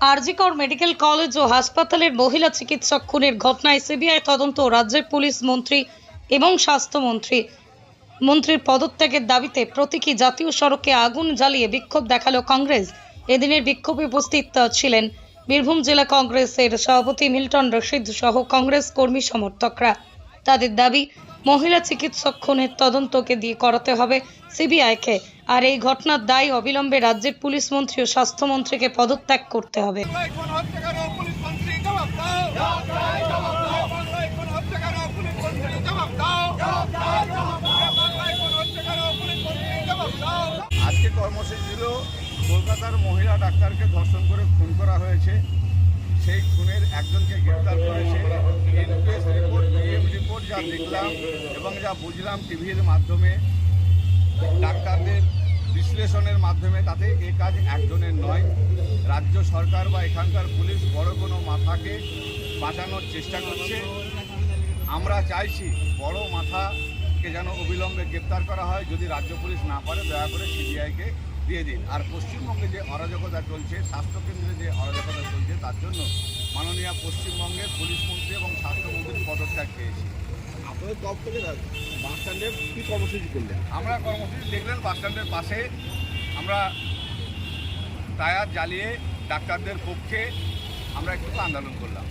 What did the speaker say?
RG Kar medical college ও হাসপাতালের মহিলা চিকিৎসক খুনের ঘটনায় সিবিআই তদন্ত রাজ্যের পুলিশ মন্ত্রী এবং স্বাস্থ্যমন্ত্রী। মন্ত্রীর পদত্যাগের দাবিতে প্রতীকী জাতীয় সড়কে আগুন জ্বালিয়ে বিক্ষোভ দেখাল কংগ্রেস। এদিনের বিক্ষোভে উপস্থিত ছিলেন বীরভূম জেলা কংগ্রেসের সভাপতি মিল্টন রশিদ সহ কংগ্রেস কর্মী সমর্থকরা। তাদের দাবি, মহিলা চিকিৎসক খুনের তদন্তকে দিয়ে করাতে হবে সিবিআইকে। আর এই ঘটনার দায় অবিলম্বে রাজ্যের পুলিশ মন্ত্রী ও স্বাস্থ্যমন্ত্রীকে পদত্যাগ করতে হবে। আজকে কর্মসূচি ছিল কলকাতার মহিলা ডাক্তারকে ধর্ষণ করে খুন করা হয়েছে। সেই খুনের একজনকে গ্রেপ্তার করেছে। যা দেখলাম এবং যা বুঝলাম টিভির মাধ্যমে, ডাক্তারদের বিশ্লেষণের মাধ্যমে, তাতে এ কাজ একজনের নয়। রাজ্য সরকার বা এখানকার পুলিশ বড় কোনো মাথাকে বাঁচানোর চেষ্টা করছে। আমরা চাইছি বড় মাথাকে যেন অবিলম্বে গ্রেপ্তার করা হয়। যদি রাজ্য পুলিশ না পারে, দয়া করে সিবিআইকে দিয়ে দিন। আর পশ্চিমবঙ্গে যে অরাজকতা চলছে, স্বাস্থ্যকেন্দ্রে যে অরাজকতা চলছে, তার জন্য মাননীয় পশ্চিমবঙ্গের পুলিশ মন্ত্রী এবং স্বাস্থ্যমন্ত্রীর পদত্যাগ পেয়েছি। বাস স্ট্যান্ডে কী কর্মসূচি করলেন আমরা কর্মসূচি দেখলেন বাস স্ট্যান্ডের পাশে আমরা টায়ার জ্বালিয়ে ডাক্তারদের পক্ষে আমরা একটু আন্দোলন করলাম।